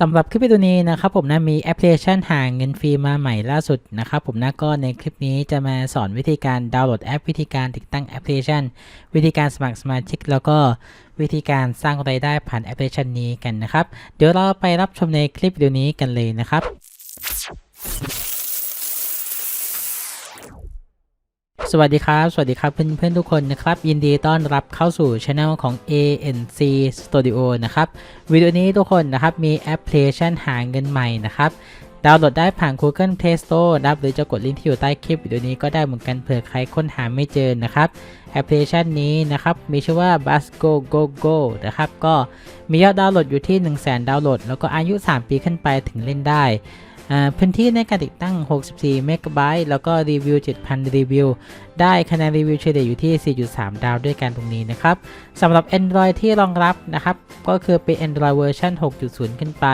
สำหรับคลิปวิดีโอนี้นะครับผมนะมีแอปพลิเคชันหาเงินฟรีมาใหม่ล่าสุดนะครับผมนะก็ในคลิปนี้จะมาสอนวิธีการดาวน์โหลดแอปวิธีการติดตั้งแอปพลิเคชัน วิธีการสมัครสมาชิก แล้วก็วิธีการสร้างรายได้ผ่านแอปพลิเคชันนี้กันนะครับ เดี๋ยวเราไปรับชมในคลิปวิดีโอนี้กันเลยนะครับ สวัสดีครับ สวัสดีครับเพื่อนเพื่อนๆทุกคนนะครับ ยินดีต้อนรับเข้าสู่ช anel ของ ANC Studio นะครับ วิดีโอนี้ทุกคนนะครับ มีแอปพลิเคชันหาเงินใหม่นะครับ ดาวน์โหลดได้ผ่าน Google Play Store นะครับ หรือจะกดลิงก์ที่อยู่ใต้คลิปวิดีโอนี้ก็ได้เหมือนกันเผื่อใครค้นหาไม่เจอนะครับ แอปพลิเคชันนี้นะครับ มีชื่อว่า Basco Go Go นะครับ ก็มียอดดาวน์โหลดอยู่ที่ 1 0 0 0 0 0 ดาวน์โหลด แล้วก็อายุ 3 ปีขึ้นไปถึงเล่นได้ พื้นที่ในการติดตั้ง 64 เมกะไบต์ แล้วก็รีวิว 7,000 รีวิว ได้คะแนนรีวิวเฉลี่ยอยู่ที่ 4.3 ดาวด้วยกันตรงนี้นะครับ สำหรับ Android ที่รองรับนะครับ ก็คือเป็น Android เวอร์ชัน6.0 ขึ้นไป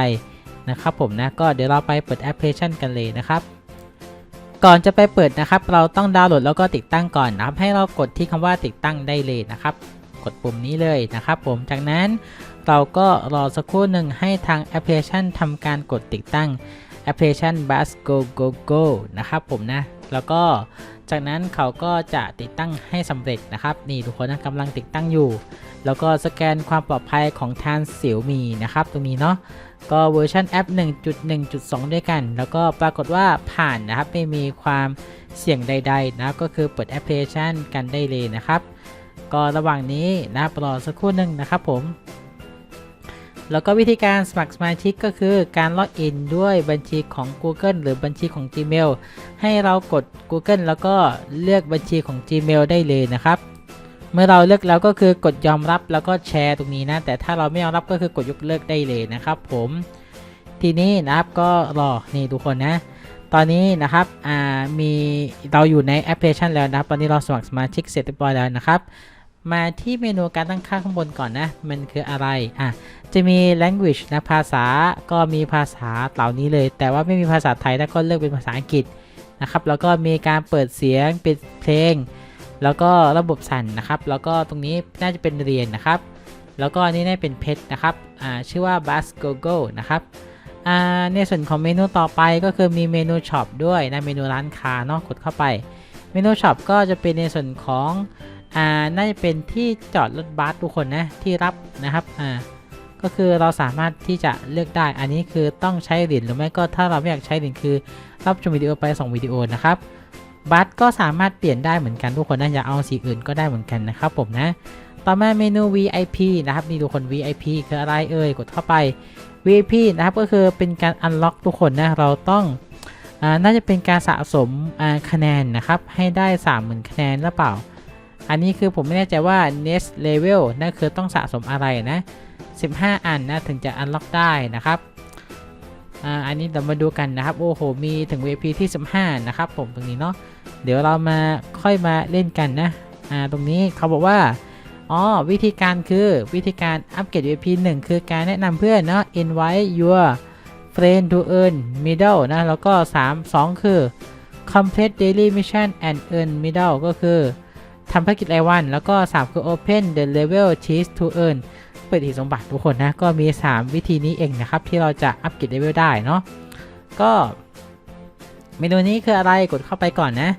นะครับผมนะ ก็เดี๋ยวเราไปเปิดแอปพลิเคชันกันเลยนะครับ ก่อนจะไปเปิดนะครับ เราต้องดาวน์โหลดแล้วก็ติดตั้งก่อนนะครับ ให้เรากดที่คำว่าติดตั้งได้เลยนะครับ กดปุ่มนี้เลยนะครับ ผม จากนั้นเราก็รอสักครู่หนึ่งให้ทางแอปพลิเคชันทำการกดติดตั้ง แอปพลิเคชัน Bus Go Go Go นะครับผมนะ แล้วก็จากนั้นเขาก็จะติดตั้งให้สำเร็จนะครับ นี่ทุกคนนะกำลังติดตั้งอยู่ แล้วก็สแกนความปลอดภัยของทางเสี่ยวมีนะครับ ตรงนี้เนาะก็เวอร์ชันแอป 1.1.2 ด้วยกัน แล้วก็ปรากฏว่าผ่านนะครับ ไม่มีความเสี่ยงใด ๆ นะก็คือเปิดแอปพลิเคชันกันได้เลยนะครับ ก็ระหว่างนี้นะรอสักครู่หนึ่งนะครับผม แล้วก็วิธีการสมัครสมาชิกก็คือการล็อกอินด้วยบัญชีของ Google หรือบัญชีของ Gmail ให้เรากด Google แล้วก็เลือกบัญชีของ Gmail ได้เลยนะครับ เมื่อเราเลือกแล้วก็คือกดยอมรับแล้วก็แชร์ตรงนี้นะ แต่ถ้าเราไม่ยอมรับก็คือกดยกเลิกได้เลยนะครับ ผม ทีนี้นะครับก็รอ นี่ทุกคนนะ ตอนนี้นะครับ อ่า มีเราอยู่ในแอปพลิเคชันแล้วนะครับ ตอนนี้เราสมัครสมาชิกเสร็จเรียบร้อยแล้วนะครับ มาที่เมนูการตั้งค่าข้างบนก่อนนะ มันคืออะไร อะ จะมี language นะ ภาษา ก็มีภาษาเหล่านี้เลย แต่ว่าไม่มีภาษาไทยแล้วก็เลือกเป็นภาษาอังกฤษนะครับ แล้วก็มีการเปิดเสียง ปิดเพลง แล้วก็ระบบสั่นนะครับ แล้วก็ตรงนี้น่าจะเป็นเรียนนะครับ แล้วก็อันนี้น่าเป็นเพชรนะครับ อ่า ชื่อว่า Bus Go Go นะครับอ่าในส่วนของเมนูต่อไปก็คือมีเมนูช็อปด้วยนะเมนูร้านค้าเนาะกดเข้าไป เมนูช็อปก็จะเป็นในส่วนของ อ่าน่าจะเป็นที่จอดรถบัสทุกคนนะที่รับนะครับอ่าก็คือเราสามารถที่จะเลือกได้ อันนี้คือต้องใช้เหรียญหรือไม่ก็ถ้าเราไม่อยากใช้เหรียญคือ รับชมวิดีโอไป2วิดีโอนะครับ บัตรก็สามารถเปลี่ยนได้เหมือนกันทุกคนนะอยากเอาสีอื่นก็ได้เหมือนกันนะครับผมนะ ต่อมาเมนู VIP นะครับนี่ทุกคน VIP คืออะไรเอ่ยกดเข้าไป VIP นะครับก็คือเป็นการ unlock ทุกคนนะเราต้องอ่าน่าจะเป็นการสะสมอ่าคะแนนนะครับให้ได้ 30,000 คะแนนหรือเปล่า อันนี้คือผมไม่แน่ใจว่า next level นั่นคือต้องสะสมอะไรนะ 15 อันนะถึงจะ unlock ได้นะครับอ,อันนี้เรามาดูกันนะครับ โอ้โห มีถึง VIP ที่ 15 นะครับผมตรงนี้เนาะเดี๋ยวเรามาค่อยมาเล่นกันนะอ่าตรงนี้เขาบอกว่าอ๋อวิธีการคือวิธีการอัปเกรด VIP 1 คือการแนะนำเพื่อนเนาะ invite your friend to earn middle นะแล้วก็ 3 2 คือ complete daily mission and earn middle ก็คือ ทำภารกิจรายวัน แล้วก็ 3 คือ open the level cheese to earn เปิดหีสมบัติทุกคนนะ ก็มี 3 วิธีนี้เองนะครับ ที่เราจะอัปเกรดเลเวลได้เนาะก็เมนูนี้คืออะไรกดเข้าไปก่อนนะ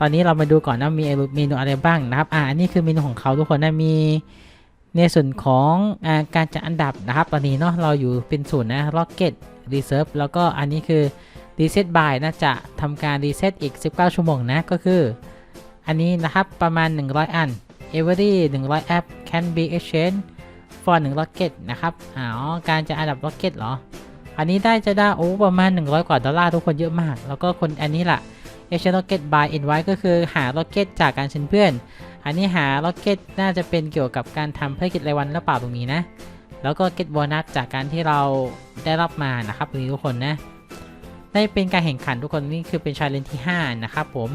ตอนนี้เรามาดูก่อนนะมีเมนูอะไรบ้างนะครับอ่าอันนี้คือเมนูของเขาทุกคนนะมีในส่วนของอาการจัดอันดับนะครับ ตอนนี้เนาะเราอยู่เป็นศูนย์นะ Rocket Reserve แล้วก็อันนี้คือ Reset by นะจะทำการ Reset อีก 19 ชั่วโมงนะก็คือ อันนี้นะครับประมาณ 100 อัน Every 100 app can be exchanged for 1 rocket นะครับอ๋อการจะอันดับ rocket เหรอ อันนี้ได้จะได้โอ้ประมาณ 100 กว่าดอลลาร์ทุกคนเยอะมาก แล้วก็คนอันนี้ล่ะ exchange rocket by invite ก็คือหา rocket จากการเชิญเพื่อน อันนี้หา rocket น่าจะเป็นเกี่ยวกับการทำภารกิจรายวันหรือเปล่าตรงนี้นะ แล้วก็ get bonus จากการที่เราได้รับมานะครับทุกคนนะได้เป็นการแข่งขันทุกคนนี่คือเป็นชาเลนจ์ที่ 5 นะครับผม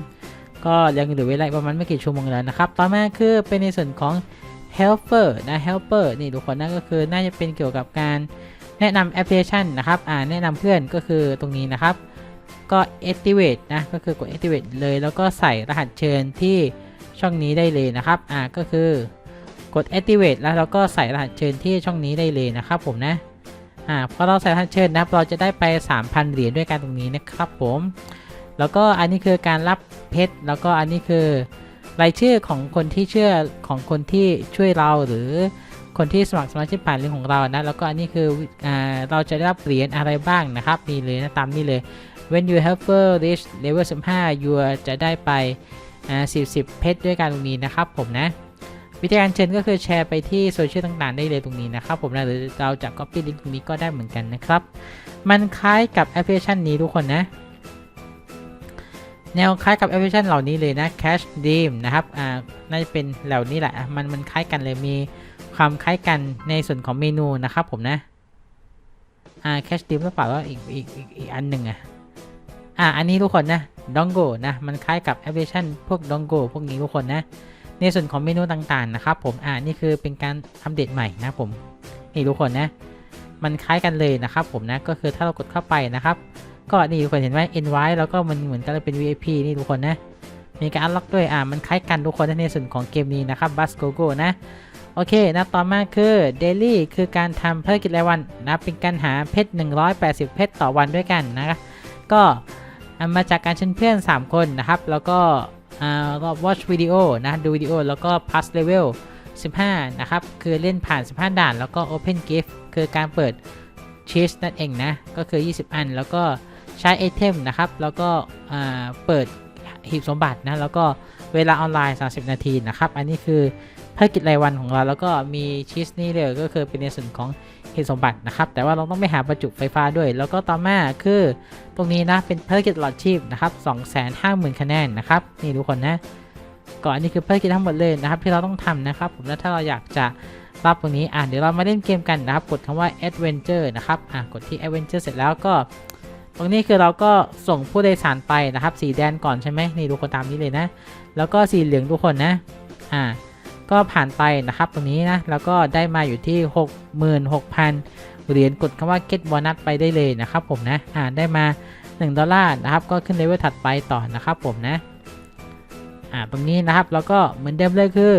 ก็ยังเหลือเวลาประมาณไม่กี่ชั่วโมงแล้วนะครับ ต่อมาคือเป็นในส่วนของ helper นะ helper นี่ทุกคนนั่นก็คือน่าจะเป็นเกี่ยวกับการแนะนำแอปพลิเคชันนะครับอ่าแนะนำเพื่อนก็คือตรงนี้นะครับ ก็ activate นะ ก็คือกด activate เลยแล้วก็ใส่รหัสเชิญที่ช่องนี้ได้เลยนะครับอ่าก็คือกด activate แล้วเราก็ใส่รหัสเชิญที่ช่องนี้ได้เลยนะครับผมนะอ่าพอเราใส่ทันเชิญนะครับเราจะได้ไป 3,000 เหรียญด้วยกันตรงนี้นะครับผม แล้วก็อันนี้คือการรับเพชร แล้วก็อันนี้คือรายชื่อของคนที่เชื่อของคนที่ช่วยเราหรือคนที่สมัครสมาชิกผ่านลิงก์ของเรานะ แล้วก็อันนี้คืออเราจะได้รับเหรียญอะไรบ้างนะครับนี่เลยนะตามนี่เลย when you have reach level 15 you จะได้ไปอ่า10 10 เพชรด้วยกันตรงนี้นะครับผมนะ วิธีการเชิญก็คือแชร์ไปที่โซเชียลต่างๆ ได้เลยตรงนี้นะครับผมนะหรือเราจะ copy ลิงก์ตรงนี้ก็ได้เหมือนกันนะครับ มันคล้ายกับแอปพลิเคชันนี้ทุกคนนะ แนวคล้ายกับแอปพลิเคชันเหล่านี้เลยนะ Cash Dream นะครับ อ่า น่าจะเป็นเหล่านี้แหละ มันมันคล้ายกันเลย มีความคล้ายกันในส่วนของเมนูนะครับผมนะ อ่า Cash Dream หรือเปล่าว่าอีกอีกอีกอีกอันหนึ่งอะ อ่า อันนี้ทุกคนนะ Dongo นะ มันคล้ายกับแอปพลิเคชันพวก Dongo พวกนี้ทุกคนนะ ในส่วนของเมนูต่างๆนะครับผม อ่า นี่คือเป็นการอัปเดตใหม่นะผม นี่ทุกคนนะ มันคล้ายกันเลยนะครับผมนะ ก็คือถ้าเรากดเข้าไปนะครับ ก็นี่ทุกคนเห็นไหม NY แล้วก็มันเหมือนกันเลยเป็น VIP นี่ทุกคนนะ มีการอัลล็อกด้วยอ่ามันคล้ายกันทุกคนในส่วนของเกมนี้นะครับบัสโกโก้นะโอเคนะต่อมาคือ Daily คือการทำภารกิจรายวันนะเป็นการหาเพชร 180 เพชรต่อวันด้วยกันนะก็อ่ามาจากการเชิญเพื่อน 3 คนนะครับ แล้วก็อ่ารอบ watch วิดีโอนะดูวิดีโอแล้วก็ pass level 15 นะครับ คือเล่นผ่าน 15 ด่าน แล้วก็ open gift คือการเปิด cheese นั่นเองนะ ก็คือ 20 อันแล้วก็ ใช้ไอเทมนะครับ แล้วก็เปิดหีบสมบัตินะ แล้วก็เวลาออนไลน์ 30 นาทีนะครับ อันนี้คือภารกิจรายวันของเรา แล้วก็มีชีสนี่เลยก็คือเป็นในส่วนของหีบสมบัตินะครับ แต่ว่าเราต้องไปหาประจุไฟฟ้าด้วย แล้วก็ต่อมาคือตรงนี้นะ เป็นภารกิจหลอดชีพนะครับ 250,000 คะแนนนะครับ นี่ทุกคนนะ ก่อนอันนี้คือภารกิจทั้งหมดเลยนะครับ ที่เราต้องทำนะครับ ผมแล้วถ้าเราอยากจะรับตรงนี้ อะ เดี๋ยวเรามาเล่นเกมกันนะครับ กดคำว่า adventure นะครับ อะ กดที่ adventure เสร็จแล้วก็ ตรงนี้คือเราก็ส่งผู้โดยสารไปนะครับ สีแดงก่อนใช่ไหมนี่ดูคนตามนี้เลยนะ แล้วก็สีเหลืองทุกคนนะ อ่า ก็ผ่านไปนะครับตรงนี้นะ แล้วก็ได้มาอยู่ที่ 66,000 เหรียญกดคำว่า get bonus ไปได้เลยนะครับผมนะ อ่า ได้มา 1 ดอลลาร์นะครับ ก็ขึ้นเลเวลถัดไปต่อนะครับผมนะ อ่า ตรงนี้นะครับ แล้วก็เหมือนเดิมเลยคือ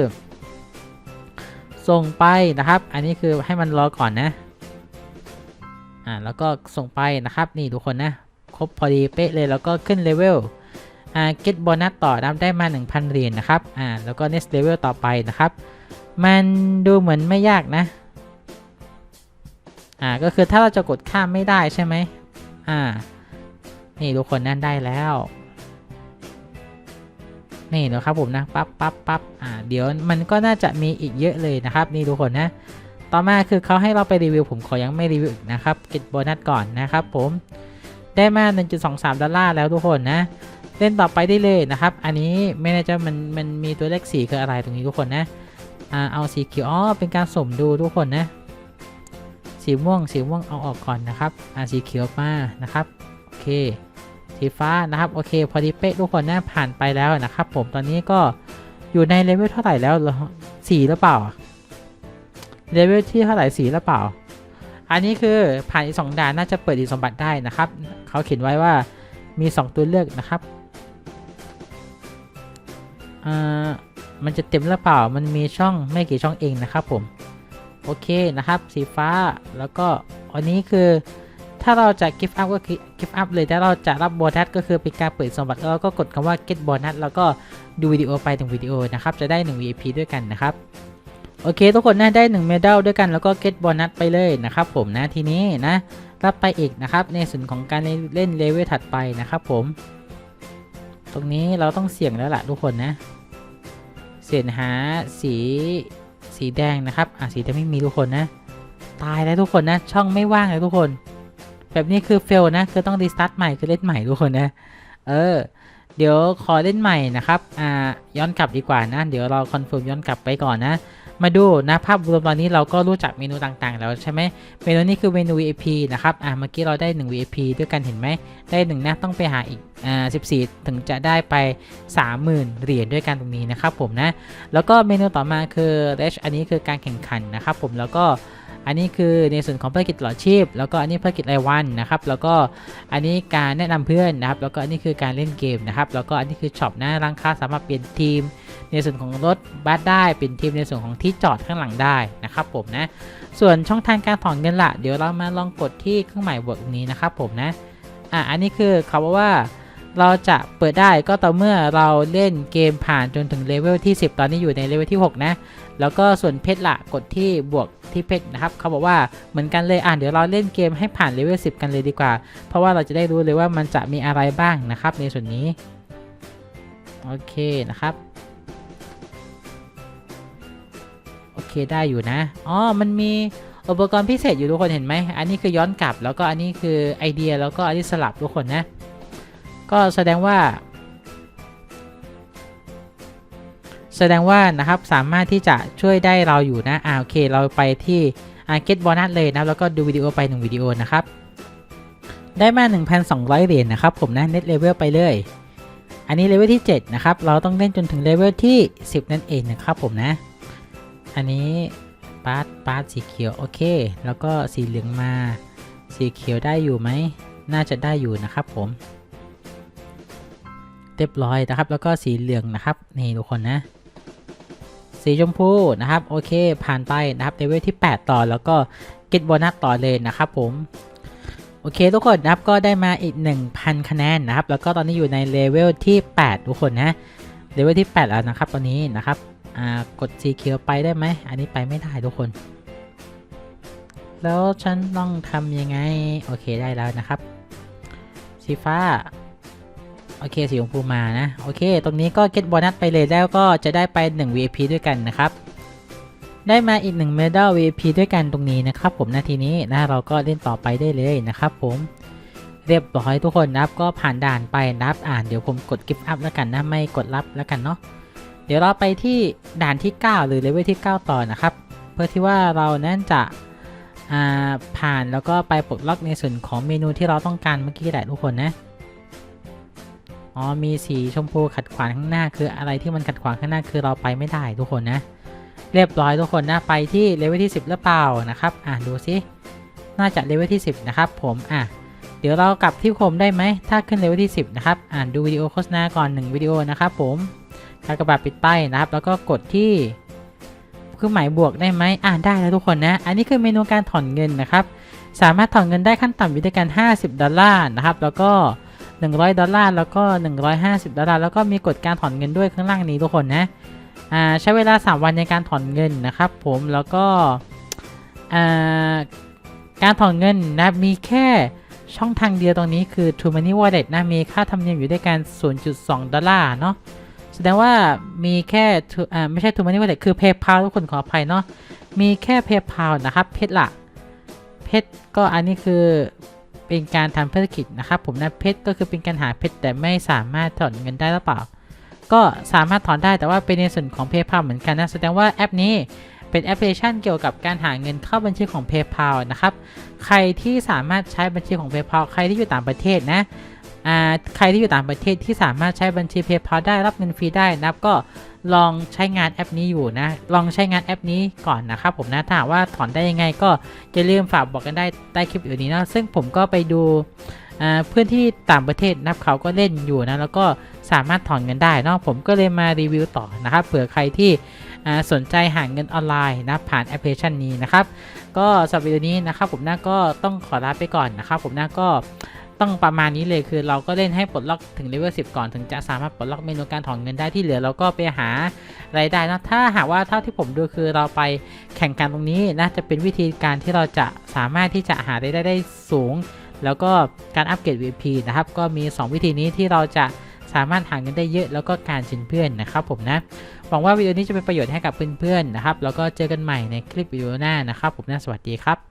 ส่งไปนะครับ อันนี้คือให้มันรอก่อนนะ อ่าแล้วก็ส่งไปนะครับนี่ทุกคนนะครบพอดีเป๊ะเลยแล้วก็ขึ้นเลเวลอ่า get bonus ต่อนะได้มา 1,000 เหรียญนะครับอ่าแล้วก็ next level ต่อไปนะครับ มันดูเหมือนไม่ยากนะอ่าก็คือถ้าเราจะกดข้ามไม่ได้ใช่ไหมอ่านี่ทุกคนนั่นได้แล้วนี่นะครับผมนะปั๊บปั๊บปั๊บอ่าเดี๋ยวมันก็น่าจะมีอีกเยอะเลยนะครับ นี่ทุกคนนะ ต่อมาคือเขาให้เราไปรีวิวผมขอยังไม่รีวิวอีกนะครับเก็บโบนัสก่อนนะครับผมได้มา 1.23 ดอลลาร์แล้วทุกคนนะ เล่นต่อไปได้เลยนะครับ อันนี้ไม่แน่ใจมันมันมีตัวเลขสีคืออะไรตรงนี้ทุกคนนะอ่าเอาสีเขียวอ๋อเป็นการสมดูทุกคนนะสีม่วงสีม่วงเอาออกก่อนนะครับอ่าสีเขียวมานะครับโอเคสีฟ้านะครับโอเค พอดีเป๊ะทุกคนนะผ่านไปแล้วนะครับ ผมตอนนี้ก็อยู่ในเลเวลเท่าไหร่แล้วสี่หรือเปล่า เลเวลที่เท่าไหร่สีหรือเปล่า อันนี้คือผ่านอีกสองด่านน่าจะเปิดอีกสมบัติได้นะครับ เขาเขียนไว้ว่ามี 2 ตัวเลือกนะครับอ่ามันจะเต็มหรือเปล่า มันมีช่องไม่กี่ช่องเองนะครับผม โอเคนะครับ สีฟ้า แล้วก็อันนี้คือ ถ้าเราจะ give up ก็คือ give up เลยถ้าเราจะรับโบนัสก็คือเป็นการเปิดสมบัติแล้วก็กดคำว่า get bonus แล้วก็ดูวิดีโอไปถึงวิดีโอนะครับ จะได้ 1 VIP ด้วยกันนะครับ โอเค ทุกคนนะได้1เมดัลด้วยกันแล้วก็ get bonus ไปเลยนะครับผมนะทีนี้นะรับไปอีกนะครับในส่วนของการเล่นเลเวลถัดไปนะครับผม ตรงนี้เราต้องเสี่ยงแล้วล่ะทุกคนนะ เสี่ยงหาสีสีแดงนะครับอะสีแดงไม่มีทุกคนนะ ตายแล้วทุกคนนะ ช่องไม่ว่างเลยทุกคน แบบนี้คือเฟลนะคือต้องรีสตาร์ทใหม่คือเล่นใหม่ทุกคนนะ เออเดี๋ยวขอเล่นใหม่นะครับอ่าย้อนกลับดีกว่านะ เดี๋ยวเราคอนเฟิร์มย้อนกลับไปก่อนนะ มาดูนะภาพรวมตอนนี้เราก็รู้จักเมนูต่างๆ แล้วใช่ไหมเมนูนี้คือเมนู VIP นะครับอ่าเมื่อกี้เราได้ 1 VIP ด้วยกันเห็นไหมได้หนึ่งนะต้องไปหาอีกอ่า14 ถึงจะได้ไป 30,000 เหรียญด้วยกันตรงนี้นะครับผมนะแล้วก็เมนูต่อมาคือ Dash อันนี้คือการแข่งขันนะครับผมแล้วก็อันนี้คือในส่วนของภารกิจหลอดชีพ แล้วก็อันนี้ภารกิจรายวันนะครับ แล้วก็อันนี้การแนะนำเพื่อนนะครับ แล้วก็อันนี้คือการเล่นเกมนะครับ แล้วก็อันนี้คือช็อปนะร้านค้าสามารถเปลี่ยนทีม ในส่วนของรถบัสได้เป็นทิปในส่วนของที่จอดข้างหลังได้นะครับผมนะส่วนช่องทางการถอนเงินละเดี๋ยวเรามาลองกดที่เครื่องหมายบวกนี้นะครับผมนะอะอันนี้คือเขาบอกว่าเราจะเปิดได้ก็ต่อเมื่อเราเล่นเกมผ่านจนถึงเลเวลที่ 10 ตอนนี้อยู่ในเลเวลที่ 6 นะ แล้วก็ส่วนเพชรละกดที่บวกที่เพชรนะครับ เขาบอกว่าเหมือนกันเลย อะเดี๋ยวเราเล่นเกมให้ผ่านเลเวล10 กันเลยดีกว่า เพราะว่าเราจะได้รู้เลยว่ามันจะมีอะไรบ้างนะครับในส่วนนี้ โอเคนะครับ เคได้อยู่นะ อ๋อ มันมีอุปกรณ์พิเศษอยู่ทุกคนเห็นไหม อันนี้คือย้อนกลับแล้วก็อันนี้คือไอเดียแล้วก็อันนี้สลับทุกคนนะ ก็แสดงว่า แสดงว่านะครับสามารถที่จะช่วยได้เราอยู่นะ อ่าโอเค เราไปที่อาเก็ตบอนัสเลยนะแล้วก็ดูวิดีโอไป1วิดีโอนะครับ ได้มา 1,200 เหรียญนะครับผมนะเน็ตเลเวลไปเลย อันนี้เลเวลที่ 7 นะครับ เราต้องเล่นจนถึงเลเวลที่ 10 นั่นเองนะครับผมนะ อันนี้ปาร์ตปาร์ตสีเขียวโอเค แล้วก็สีเหลืองมา สีเขียวได้อยู่ไหม น่าจะได้อยู่นะครับผม เรียบร้อยนะครับ แล้วก็สีเหลืองนะครับ นี่ทุกคนนะ สีชมพูนะครับ โอเค ผ่านไปนะครับเลเวลที่ 8 ต่อ แล้วก็เก็ตโบนัสต่อเลยนะครับผมโอเคทุกคนนะครับก็ได้มาอีก 1,000 คะแนนนะครับ แล้วก็ตอนนี้อยู่ในเลเวลที่ 8 ทุกคนนะเลเวลที่ 8 แล้วนะครับตอนนี้นะครับ อ่ากดสีเขียวไปได้ไหม อันนี้ไปไม่ได้ทุกคน แล้วฉันต้องทำยังไง โอเคได้แล้วนะครับ สีฟ้า โอเคสีชมพูมานะ โอเค ตรงนี้ก็เก็ตโบนัสไปเลยแล้วก็จะได้ไป 1 VIP ด้วยกันนะครับได้มาอีก1 Medal VIP ด้วยกันตรงนี้นะครับผมนาทีนี้นะเราก็เล่นต่อไปได้เลยนะครับผมเรียบร้อยทุกคนนะครับก็ผ่านด่านไปนะครับอ่านเดี๋ยวผมกดกิฟต์อัพแล้วกันนะไม่กดรับแล้วกันเนาะ ดี๋ยวเราไปที่ด่านที่ 9 หรือเลเวลที่ 9 ต่อนะครับ เพื่อที่ว่าเรานั้นจะผ่านแล้วก็ไปปลดล็อกในส่วนของเมนูที่เราต้องการเมื่อกี้แหละทุกคนนะอ๋อมีสีชมพูขัดขวางข้างหน้า คืออะไรที่มันขัดขวางข้างหน้าคือเราไปไม่ได้ทุกคนนะ เรียบร้อยทุกคนนะไปที่เลเวลที่ 10 หรือเปล่านะครับอ่าดูซิน่าจะเลเวลที่ 10 นะครับ ผมอะเดี๋ยวเรากลับที่โคมได้ไหมถ้าขึ้นเลเวลที่ 10 นะครับอ่านดูวิดีโอโฆษณาก่อน 1 วิดีโอนะครับผม กากบาทปิดป้ายนะครับ แล้วก็กดที่เครื่องหมายบวกได้ไหมอ่านได้แล้วทุกคนนะ อันนี้คือเมนูการถอนเงินนะครับ สามารถถอนเงินได้ขั้นต่ำอยู่ด้วยกัน 50 ดอลลาร์นะครับ แล้วก็ 100 ดอลลาร์ แล้วก็ 150 ดอลลาร์ แล้วก็มีกฎการถอนเงินด้วยข้างล่างนี้ทุกคนนะ อ่า ใช้เวลา 3 วันในการถอนเงินนะครับ ผม แล้วก็ อ่า การถอนเงินนะ มีแค่ช่องทางเดียวตรงนี้คือ True Money Wallet นะ มีค่าธรรมเนียมอยู่ด้วยกัน 0.2 ดอลลาร์เนาะ ดงว่ามีแค่อ่าไม่ใช่ True Money Wallet คือ PayPal ทุกคนขออภัยเนาะมีแค่ PayPal นะครับเพชรละเพชรก็อันนี้คือเป็นการทำธุรกิจนะครับผมนะเพชรก็คือเป็นการหาเพชรแต่ไม่สามารถถอนเงินได้หรือเปล่า ก็สามารถถอนได้แต่ว่าเป็นในส่วนของ PayPal เหมือนกันนะแสดงว่าแอปนี้เป็นแอปพลิเคชันเกี่ยวกับการหาเงินเข้าบัญชีของ PayPal นะครับ ใครที่สามารถใช้บัญชีของ PayPal ใครที่อยู่ต่างประเทศนะ ใครที่อยู่ต่างประเทศที่สามารถใช้บัญชี PayPal ได้รับเงินฟรีได้นะครับก็ลองใช้งานแอปนี้อยู่นะ ลองใช้งานแอปนี้ก่อนนะครับผมนะถ้าว่าถอนได้ยังไงก็จะลืมฝากบอกกันได้ใต้คลิปอยู่นี้นะซึ่งผมก็ไปดูเพื่อนที่ต่างประเทศนับเขาก็เล่นอยู่นะแล้วก็สามารถถอนเงินได้นาะผมก็เลยมารีวิวต่อนะครับเผื่อใครที่สนใจหาเงินออนไลน์นะผ่านแอปพลิเคชันนี้นะครับ ก็สำหรับวิดีโอนี้นะครับผมนะก็ต้องขอลาไปก่อนนะครับผมนะก็ ต้องประมาณนี้เลยคือเราก็เล่นให้ปลดล็อกถึงเลเวล10 ก่อนถึงจะสามารถปลดล็อกเมนูการถอนเงินได้ที่เหลือเราก็ไปหารายได้นะถ้าหากว่าเท่าที่ผมดูคือเราไปแข่งกันตรงนี้นะจะเป็นวิธีการที่เราจะสามารถที่จะหารายได้ได้สูง แล้วก็การอัปเกรด VP นะครับก็มี 2 วิธีนี้ที่เราจะสามารถหาเงินได้เยอะแล้วก็การชินเพื่อนนะครับผมนะหวังว่าวิดีโอนี้จะเป็นประโยชน์ให้กับเพื่อนๆนะครับแล้วก็เจอกันใหม่ในคลิปวิดีโอหน้านะครับผมนะสวัสดีครับ